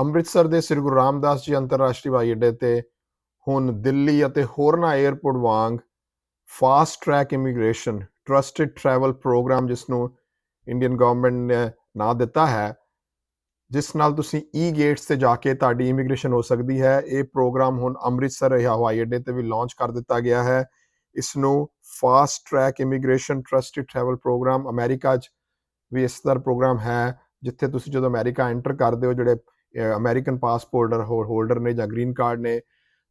ਅੰਮ੍ਰਿਤਸਰ ਦੇ ਸ੍ਰੀ ਗੁਰੂ ਰਾਮਦਾਸ ਜੀ ਅੰਤਰਰਾਸ਼ਟਰੀ ਹਵਾਈ ਅੱਡੇ ਤੇ ਹੁਣ ਦਿੱਲੀ ਅਤੇ ਹੋਰਨਾਂ 에ਅਰਪੋਰਟ ਵਾਂਗ fast track immigration trusted traveller programme ਜਿਸ ਨੂੰ ਇੰਡੀਅਨ ਗਵਰਨਮੈਂਟ ਨੇ ਨਾਂ ਦਿੱਤਾ ਹੈ, ਜਿਸ ਨਾਲ ਤੁਸੀਂ ਈ ਗੇਟਸ ਤੇ ਜਾ ਕੇ ਤੁਹਾਡੀ ਇਮੀਗ੍ਰੇਸ਼ਨ ਹੋ ਸਕਦੀ ਹੈ। ਇਹ ਪ੍ਰੋਗਰਾਮ ਹੁਣ ਅੰਮ੍ਰਿਤਸਰ ਰਿਹਾ ਹਵਾਈ ਅੱਡੇ ਤੇ ਵੀ ਲਾਂਚ ਕਰ ਦਿੱਤਾ ਗਿਆ ਹੈ। ਇਸ ਨੂੰ fast track immigration trusted traveller programme America 'ਚ ਵੀ ਇਸ ਤਰ੍ਹਾਂ ਪ੍ਰੋਗਰਾਮ ਹੈ, ਜਿੱਥੇ ਤੁਸੀਂ ਜਦੋਂ ਅਮਰੀਕਾ ਐਂਟਰ ਕਰਦੇ ਹੋ, ਜਿਹੜੇ ਅਮਰੀਕਨ ਪਾਸਪੋਰਟ ਹੋਲਡਰ ਨੇ ਜਾਂ ਗ੍ਰੀਨ ਕਾਰਡ ਨੇ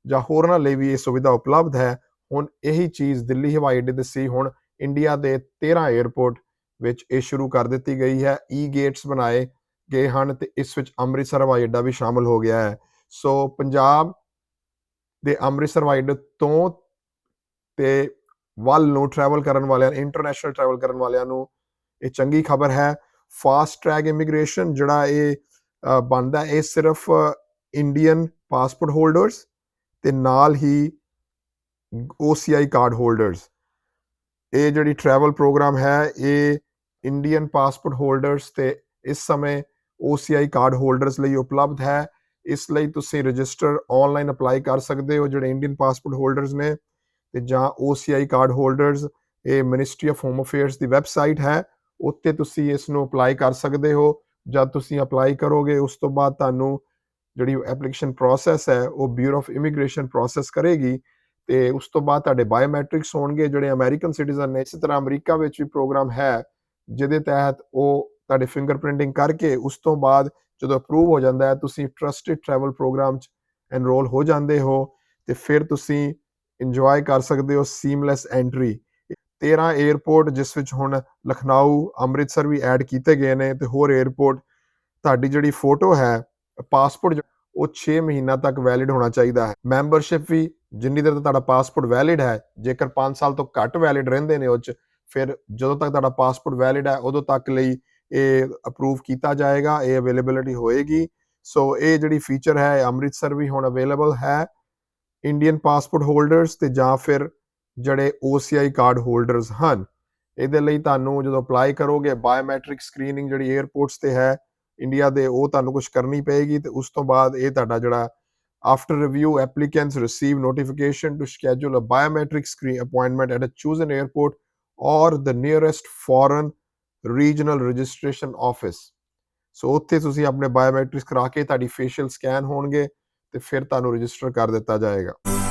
ਜਾਂ ਹੋਰਨਾਂ ਲਈ ਵੀ ਇਹ ਸੁਵਿਧਾ ਉਪਲਬਧ ਹੈ, ਹੁਣ ਇਹੀ ਚੀਜ਼ ਦਿੱਲੀ ਹਵਾਈ ਅੱਡੇ ਤੇ ਸੀ, ਹੁਣ ਇੰਡੀਆ ਦੇ 13 에ਅਰਪੋਰਟ ਵਿੱਚ ਇਹ ਸ਼ੁਰੂ ਕਰ ਦਿੱਤੀ ਗਈ ਹੈ ਈ ਗੇਟਸ ਬਣਾਏ ਗਏ ਹਨ ਤੇ ਇਸ ਵਿੱਚ ਅੰਮ੍ਰਿਤਸਰ ਹਵਾਈ ਅੱਡਾ ਵੀ ਸ਼ਾਮਲ ਹੋ ਗਿਆ ਹੈ। ਸੋ ਪੰਜਾਬ ਦੇ ਅੰਮ੍ਰਿਤਸਰ ਹਵਾਈ ਅੱਡੇ ਤੋਂ ਤੇ ਵੱਲ ਨੂੰ ਟਰੈਵਲ ਕਰਨ ਵਾਲਿਆਂ ਇੰਟਰਨੈਸ਼ਨਲ ਟਰੈਵਲ ਕਰਨ ਵਾਲਿਆਂ ਨੂੰ ਇਹ ਚੰਗੀ ਖਬਰ ਹੈ। ਫਾਸਟ ਟਰੈਕ ਇਮੀਗ੍ਰੇਸ਼ਨ ਜਿਹੜਾ ਇਹ ਬਣਦਾ ਇਹ ਸਿਰਫ ਇੰਡੀਅਨ ਪਾਸਪੋਰਟ ਹੋਲਡਰਸ ਤੇ ਨਾਲ ਹੀ OCI ਕਾਰਡ ਹੋਲਡਰਸ ਇਹ ਜਿਹੜੀ ਟਰੈਵਲ ਪ੍ਰੋਗਰਾਮ ਹੈ, ਇਹ ਇੰਡੀਅਨ ਪਾਸਪੋਰਟ ਹੋਲਡਰਸ ਤੇ ਇਸ ਸਮੇਂ OCI ਕਾਰਡ ਹੋਲਡਰਸ ਲਈ ਉਪਲਬਧ ਹੈ। ਇਸ ਲਈ ਤੁਸੀਂ ਰਜਿਸਟਰ ਆਨਲਾਈਨ ਅਪਲਾਈ ਕਰ ਸਕਦੇ ਹੋ ਜਿਹੜੇ ਇੰਡੀਅਨ ਪਾਸਪੋਰਟ ਹੋਲਡਰਸ ਨੇ ਤੇ ਜਾਂ OCI ਕਾਰਡ ਹੋਲਡਰਸ ਇਹ ਮਿਨਿਸਟਰੀ ਆਫ ਹੋਮ ਅਫੇਅਰਸ ਦੀ ਵੈਬਸਾਈਟ ਹੈ, ਉੱਤੇ ਤੁਸੀਂ ਇਸ ਨੂੰ ਅਪਲਾਈ ਕਰ ਸਕਦੇ ਹੋ। ਜਦ ਤੁਸੀਂ ਅਪਲਾਈ ਕਰੋਗੇ, ਉਸ ਤੋਂ ਬਾਅਦ ਤੁਹਾਨੂੰ ਜਿਹੜੀ ਐਪਲੀਕੇਸ਼ਨ ਪ੍ਰੋਸੈਸ ਹੈ, ਉਹ ਬਿਊਰੋ ਆਫ ਇਮੀਗ੍ਰੇਸ਼ਨ ਪ੍ਰੋਸੈਸ ਕਰੇਗੀ ਤੇ ਉਸ ਤੋਂ ਬਾਅਦ ਤੁਹਾਡੇ ਬਾਇਓਮੈਟ੍ਰਿਕਸ ਹੋਣਗੇ, ਜਿਹੜੇ ਅਮਰੀਕਨ ਸਿਟੀਜ਼ਨ ਨੇ, ਇਸੇ ਤਰ੍ਹਾਂ ਅਮਰੀਕਾ ਵਿੱਚ ਵੀ ਪ੍ਰੋਗਰਾਮ ਹੈ, ਜਿਹਦੇ ਤਹਿਤ ਉਹ ਤੁਹਾਡੇ ਫਿੰਗਰਪ੍ਰਿੰਟਿੰਗ ਕਰਕੇ ਉਸ ਤੋਂ ਬਾਅਦ ਜਦੋਂ ਅਪਰੂਵ ਹੋ ਜਾਂਦਾ ਹੈ, ਤੁਸੀਂ ਟਰਸਟਡ ਟਰੈਵਲ ਪ੍ਰੋਗਰਾਮ 'ਚ ਐਨਰੋਲ ਹੋ ਜਾਂਦੇ ਹੋ ਤੇ ਫਿਰ ਤੁਸੀਂ ਇੰਜੋਏ ਕਰ ਸਕਦੇ ਹੋ ਸੀਮਲੈਸ ਐਂਟਰੀ 13 에ਅਰਪੋਰਟ ਜਿਸ ਵਿੱਚ ਹੁਣ ਲਖਨਊ, ਅੰਮ੍ਰਿਤਸਰ ਵੀ ਐਡ ਕੀਤੇ ਗਏ ਨੇ ਤੇ ਹੋਰ 에ਅਰਪੋਰਟ ਤੁਹਾਡੀ ਜਿਹੜੀ ਫੋਟੋ ਹੈ ਪਾਸਪੋਰਟ ਉਹ 6 ਮਹੀਨਾ ਤੱਕ ਵੈਲਿਡ ਹੋਣਾ ਚਾਹੀਦਾ ਹੈ। ਮੈਂਬਰਸ਼ਿਪ ਵੀ ਜਿੰਨੀ ਦੇਰ ਤੱਕ ਤੁਹਾਡਾ ਪਾਸਪੋਰਟ ਵੈਲਿਡ ਹੈ, ਜੇਕਰ 5 ਸਾਲ ਤੋਂ ਘੱਟ ਵੈਲਿਡ ਰਹਿੰਦੇ ਨੇ ਉਹ 'ਚ, ਫਿਰ ਜਦੋਂ ਤੱਕ ਤੁਹਾਡਾ ਪਾਸਪੋਰਟ ਵੈਲਿਡ ਹੈ, ਉਦੋਂ ਤੱਕ ਲਈ ਇਹ ਅਪਰੂਵ ਕੀਤਾ ਜਾਏਗਾ, ਇਹ ਅਵੇਲੇਬਿਲਿਟੀ ਹੋਏਗੀ। ਸੋ ਇਹ ਜਿਹੜੀ ਫੀਚਰ ਹੈ, ਇਹ ਅੰਮ੍ਰਿਤਸਰ ਵੀ ਹੁਣ ਅਵੇਲੇਬਲ ਹੈ। ਇੰਡੀਅਨ ਪਾਸਪੋਰਟ ਹੋਲਡਰਸ ਤੇ ਜਾਂ ਫਿਰ ਜਿਹੜੇ OCI ਕਾਰਡ ਹੋਲਡਰਸ ਹਨ ਇਹਦੇ ਲਈ ਤੁਹਾਨੂੰ ਜਦੋਂ ਅਪਲਾਈ ਕਰੋਗੇ ਬਾਇਓਮੈਟ੍ਰਿਕ ਸਕਰੀਨਿੰਗ ਜਿਹੜੀ 에ਅਰਪੋਰਟਸ ਤੇ ਹੈ ਇੰਡੀਆ ਦੇ ਉਹ ਤੁਹਾਨੂੰ ਕੁਝ ਕਰਨੀ ਪਏਗੀ ਤੇ ਉਸ ਤੋਂ ਬਾਅਦ ਇਹ ਤੁਹਾਡਾ ਜਿਹੜਾ after review applicants receive notification to schedule a biometric screen appointment at a chosen airport or the nearest foreign regional registration office ਸੋ ਉੱਥੇ ਤੁਸੀਂ ਆਪਣੇ ਬਾਇਓਮੈਟ੍ਰਿਕਸ ਕਰਾ ਕੇ ਤੁਹਾਡੀ ਫੇਸ਼ੀਅਲ ਸਕੈਨ ਹੋਣਗੇ ਤੇ ਫਿਰ ਤੁਹਾਨੂੰ ਰਜਿਸਟਰ ਕਰ ਦਿੱਤਾ ਜਾਏਗਾ